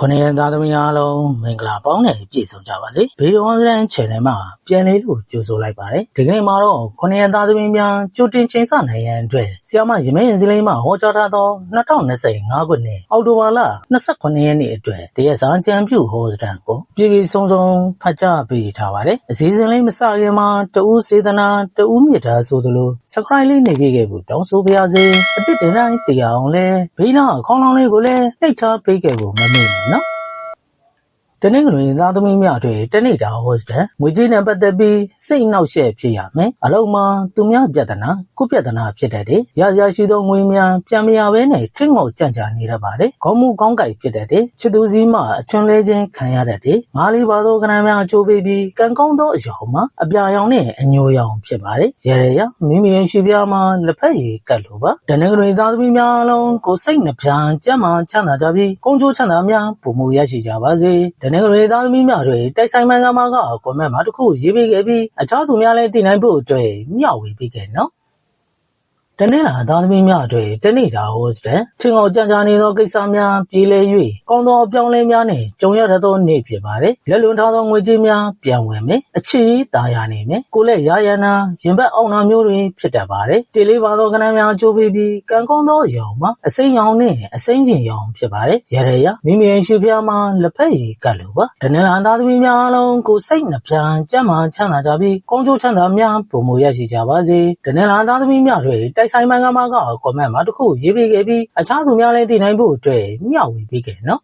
ခုနှစ်ရက်သားသမီးအားလုံးမင်္ဂလာပေါင်းနဲ့ပြည့်စုံကြပါစေ။ဗီဒီယိုအွန်လိုင်း channel မှာပြန်လေးလို့ကြိုဆိုလိုက်ပါတယ်။ဒီကနေ့မှာတော့ခုနှစ်ရက်သားသမီးများကြိုတင်ချိန်ဆနိုင်ရန်အတွက်ဆီယမရမင်းစလေးမှာဟောကြားထားသော2025ခုနှစ်အောက်တိုဘာလ29ရက်နေ့အတွက်တရက်စာကြံပြုဟောစတန်ကိုပြည်ပြည်စုံစုံဖတ်ကြားပေးထားပါတယ်။အစီအစဉ်လေးမစခင်မှာတဦးစေတနာတဦးမြတ်တာဆိုသလို subscribe လေးနေပြခဲ့ဖို့တောင်းဆိုပါရစေ။အစ်စ်တင်တိုင်းတရားအောင်လဲဘေးနားအခေါင်းလောင်းလေးကိုလည်းနှိပ်ထားပေးခဲ့ဖို့မမေ့နဲ့နော်။ တနင်္ဂနွေသားသမီးများအတွေ့တနေ့တာဟောစတန်ငွေကြေးနဲ့ပတ်သက်ပြီးစိတ်နှောက်ယှက်ဖြစ်ရမယ်အလုံးမှာသူများပြဿနာကိုယ့်ပြဿနာဖြစ်တတ်တယ်ရရရှိသောငွေများပြန်မရဘဲနဲ့ထင်းငုံကြံ့ကြာနေတတ်ပါတယ်ခေါင်းမူကောင်းကြိုက်ဖြစ်တတ်တယ်ချစ်သူစည်းမှအချွန်လဲခြင်းခံရတတ်တယ်ငါးလေးပါသောကဏ္ဍများအကျိုးပေးပြီးကံကောင်းသောအရာမှာအပြာရောင်နဲ့အညိုရောင်ဖြစ်ပါတယ်ရရရမိမိရဲ့ရှိပြားမှာလက်ဖက်ရည်ကတ်လိုပါတနင်္ဂနွေသားသမီးများအလုံးကိုယ်စိတ်နှပြကြမ်းမှချမ်းသာကြပြီးကုန်းချိုးချမ်းသာများပုံမူရရှိကြပါစေတနင်္ဂနွေသားသမီးများတွေတိုက်ဆိုင်မှန်ကမှာကကွန်မန့်မှာတစ်ခုရေးပေးခဲ့ပြီးအခြားသူများလည်းသိနိုင်ဖို့အတွက်မျှဝေပေးခဲ့နော် တနေ့လာသားသမီးများအတွက်တနေ့တာဟိုစတဲ့ချင်းအောင်ကြံကြနေသောကိစ္စများပြေးလဲ၍ကောင်းသောအပြောင်းလဲများနဲ့ကြုံရသောနေ့ဖြစ်ပါတယ်လက်လွန်ထားသောငွေကြေးများပြန်ဝင်မယ်အခြေတာယာနေမယ်ကိုယ်လက်ရရနာရင်ဘတ်အောင်နာမျိုးတွေဖြစ်တတ်ပါတယ်တေလေးပါသောကဏ္ဍများအကျိုးပေးပြီးကံကောင်းသောရောင်မှာအစိမ်းရောင်နဲ့အစိမ်းကျင်ရောင်ဖြစ်ပါတယ်ရရရမိမိရဲ့ရှိဖျားမှာလက်ဖက်ရည်ကတ်လိုပါတနေ့လာသားသမီးများအလုံးကိုစိတ်နှပြကြမ်းမှချမ်းသာကြပြီးကောင်းကျိုးချမ်းသာများပုံမူရရှိကြပါစေတနေ့လာသားသမီးများတွေတိုက်ဆိုင်မှန်ကမှာကကွန်မန့်မှာတစ်ခုရေးပေးခဲ့ပြီးအခြားသူများလည်းသိနိုင်ဖို့အတွက်မျှဝေပေးခဲ့နော်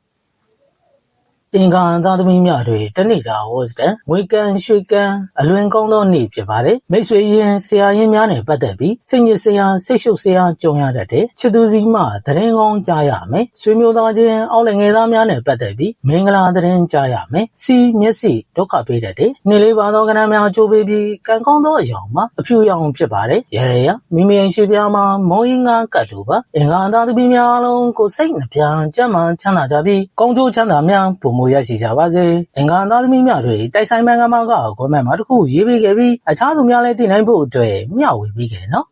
အင်္ဂါသားသမီးများတွေတနေ့တာဟောစတဲ့ငွေကံရွှေကံအလွင်ကောင်းသောနေ့ဖြစ်ပါတယ်မိတ်ဆွေရင်ဆရာရင်းများနဲ့ပတ်သက်ပြီးစိတ်ညစ်စရာစိတ်ရှုပ်စရာကြုံရတတ်တဲ့ချစ်သူစီမှသတင်းကောင်းကြားရမယ်ဆွေမျိုးသားချင်းအောက်လငယ်သားများနဲ့ပတ်သက်ပြီးမင်္ဂလာသတင်းကြားရမယ်စီမျက်စိဒုက္ခပေးတတ်တဲ့နေ့လေးပါသောကဏ္ဍများကြိုးပေးပြီးကံကောင်းသောအရာမှာအဖြူရောင်ဖြစ်ပါတယ်ရရရမိမိရဲ့ရှိပြားမှာမောင်းရင်ငါကတ်လိုပါအင်္ဂါသားသမီးများအလုံးကိုစိတ်နှပြကြမ်းမှချမ်းသာကြပြီးကောင်းကျိုးချမ်းသာများပုံမူရရှိကြပါစေအင်္ဂါသားသမီးများတွေတိုက်ဆိုင်မှန်ကမှာကဂွန်မန့်မှာတစ်ခုရေးပေးခဲ့ပြီးအခြားသူများလည်းသိနိုင်ဖို့အတွက်မျှဝေပေးခဲ့နော်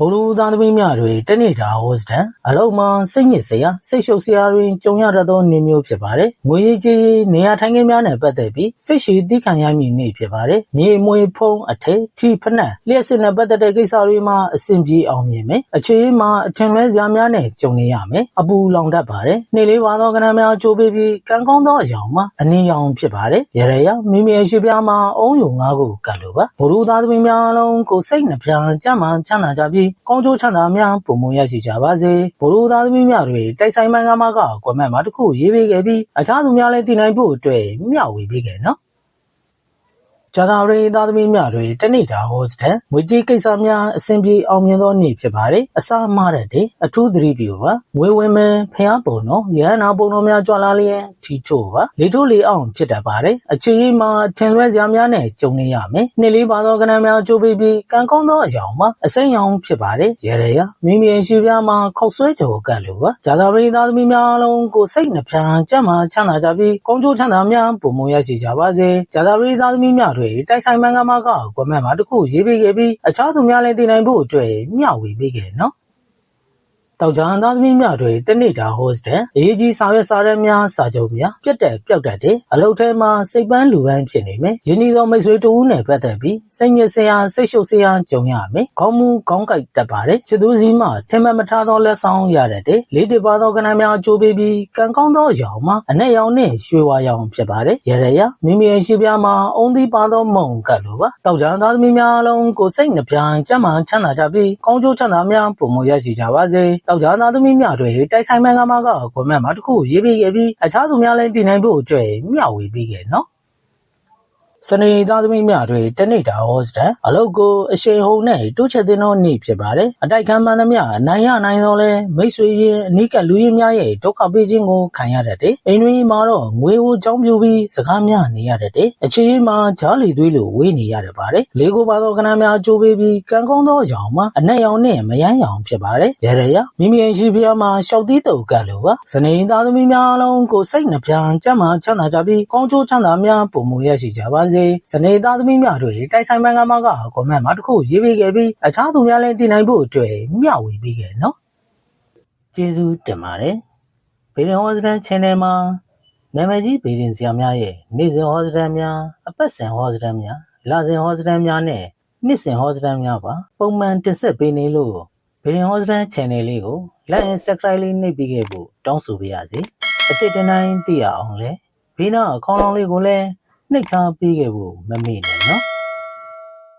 ဘုလူသားသမီးများတွေတနေ့တာဟောစတန်အလုံးမှာစိတ်ညစ်စရာစိတ်ရှုပ်စရာတွေကြုံရတတ်သောနေမျိုးဖြစ်ပါတယ်။ငွေရေးကြေးရေးနေရာထိုင်ခင်းများနဲ့ပတ်သက်ပြီးစိတ်ရှည်တိခံရမည့်နေ့ဖြစ်ပါတယ်။မြေမွေဖုံးအထည်ထီဖနက်လျှက်စစ်နဲ့ပတ်သက်တဲ့ကိစ္စတွေမှာအဆင်ပြေအောင်မြင်မယ်။အခြေအနေမှာအထင်လွဲစရာများနဲ့ကြုံနေရမယ်။အပူလောင်တတ်ပါတယ်။နေ့လေးပါသောကဏ္ဍများကြိုးပေးပြီးကံကောင်းသောအရာမှာအနည်းရောင်ဖြစ်ပါတယ်။ရရရမိမိရဲ့ရှိပြားမှာအုံးယုံငါးခုကတ်လိုပါ။ဘုလူသားသမီးများအလုံးကိုစိတ်နှပြကြမ်းမှချမ်းသာကြပြီးကောင်းကျိုးချမ်းသာများပုံမရရှိကြပါစေ။ဘုလူသားသမီးများတွေတိုက်ဆိုင်မှန်ကမှာကကွန်မန့်မှာတစ်ခုရေးပေးခဲ့ပြီးအခြားသူများလည်းသိနိုင်ဖို့အတွက်မျှဝေပေးခဲ့နော် ဂျာသာရေသားသမီးများတွေတနေ့တာဟောစတဲ့ငွေကြေးကိစ္စများအဆင်ပြေအောင်မြင်သောနေ့ဖြစ်ပါတယ်အစားမှားတဲ့တဲ့အထူးသတိပြုပါငွေဝင်မယ်ဖျားပုံတော့ရဟနာပုံတော်များကြွလာလျင်ထီချို့ပါလေထိုးလေအောင်ဖြစ်တတ်ပါတယ်အခြေအေးမှာထင်လွဲစရာများနဲ့ကြုံနေရမယ်နှစ်လေးပါသောကဏ္ဍများကြိုးပေးပြီးကံကောင်းသောအရာမှာအစိမ်းရောင်ဖြစ်ပါတယ်ရရရမိမိရဲ့ရှိပြားမှာခောက်ဆွဲကြော်ကတ်လိုပါဂျာသာရေသားသမီးများအလုံးကိုစိတ်နှပြကြမ်းမှချမ်းသာကြပြီးကောင်းကျိုးချမ်းသာများပုံမရရှိကြပါစေဂျာသာရေသားသမီးများတွေတိုက်ဆိုင်မှန်ကမှာကကွန်မန့်မှာတစ်ခုရေးပေးခဲ့ပြီးအခြားသူများလည်းသိနိုင်ဖို့အတွက်မျှဝေပေးခဲ့နော် တောက်ကြံသားသမီးများတွေတနေ့တာဟိုစတဲ့အရေးကြီးဆောင်ရွက်စာရမ်းများစာချုပ်များပြတ်တက်ပျောက်တတ်တဲ့အလုပ်ထဲမှာစိတ်ပန်းလူပန်းဖြစ်နေမယ်ယင်းဒီသောမိတ်ဆွေတူဦးနဲ့ပတ်သက်ပြီးစိတ်ညစ်စရာစိတ်ရှုပ်စရာကြုံရမယ်ခေါင်းမူခေါင်းကိုက်တတ်ပါတယ်ချစ်သူစီမှထင်မှတ်မထားသောလက်ဆောင်ရတတ်တဲ့လေးတစ်ပါသောကဏ္ဍများအကျိုးပေးပြီးကံကောင်းသောရောင်မှာအနဲ့ရောင်နဲ့ရွှေဝါရောင်ဖြစ်ပါတယ်ရရရမိမိရဲ့ရှိပြားမှာအုံသီးပါသောမုံကတ်လိုပါတောက်ကြံသားသမီးများအလုံးကိုစိတ်နှပြကြမ်းမှချမ်းသာကြပြီးကောင်းကျိုးချမ်းသာများပုံမရရှိကြပါစေတောက်ကြံသားသမီးများတွေတိုက်ဆိုင်မှန်ကမှာကကွန်မန့်မှာတစ်ခုရေးပေးခဲ့ပြီးအခြားသူများလည်းသိနိုင်ဖို့အတွက်မျှဝေပေးခဲ့နော် စနေသားသမီးများတွေတနေ့တာဟောစတဲ့အလုတ်ကိုအရှိန်ဟုန်နဲ့တိုးချက်တင်သောနေ့ဖြစ်ပါတယ်အတိုက်ခံမှန်သမျှအနိုင်ရနိုင်သောလဲမိတ်ဆွေရင်အနိကလူရင်းများရဲ့ဒုက္ခပေးခြင်းကိုခံရတတ်တယ်အိမ်တွင်မှာတော့ငွေကိုကြောင်းပြူပြီးစကားများနေရတတ်တယ်အခြေအေးမှာဂျားလီသွေးလိုဝေးနေရတတ်ပါတယ်လေကိုပါသောကဏ္ဍများကြိုးပေးပြီးကံကောင်းသောရောင်မှာအနက်ရောင်နဲ့မယမ်းရောင်ဖြစ်ပါတယ်ရရရမိမိရဲ့ရှိဖျားမှာရှောက်သီးတုပ်ကတ်လိုပါစနေသားသမီးများအလုံးကိုစိတ်နှပြကြမ်းမှချမ်းသာကြပြီးကောင်းကျိုးချမ်းသာများပုံမူရရှိကြပါစေစနေသားသမီးများတွေတိုက်ဆိုင်မှန်ကမှာကကွန်မန့်မှာတစ်ခုရေးပေးခဲ့ပြီးအခြားသူများလည်းသိနိုင်ဖို့အတွက်မျှဝေပေးခဲ့နော်ကျေးဇူးတင်ပါတယ်ဘေဒင်ဟောစတန် channel မှာနာမည်ကြီးဘေဒင်ဆရာများရဲ့နေ့စဉ်ဟောစတန်များအပတ်စဉ်ဟောစတန်များလစဉ်ဟောစတန်များနဲ့နှစ်စဉ်ဟောစတန်များပါပုံမှန်တင်ဆက်ပေးနေလို့ဘေဒင်ဟောစတန် channel လေးကို like and subscribe လေးနှိပ်ပေးခဲ့ဖို့တောင်းဆိုပါရစေအတစ်တနိုင်သိရအောင်လဲဘေးနာအကောင်းလောင်းလေးကိုလည်း နှိပ်ထားပေးခဲ့ဖို့မမေ့နဲ့နော်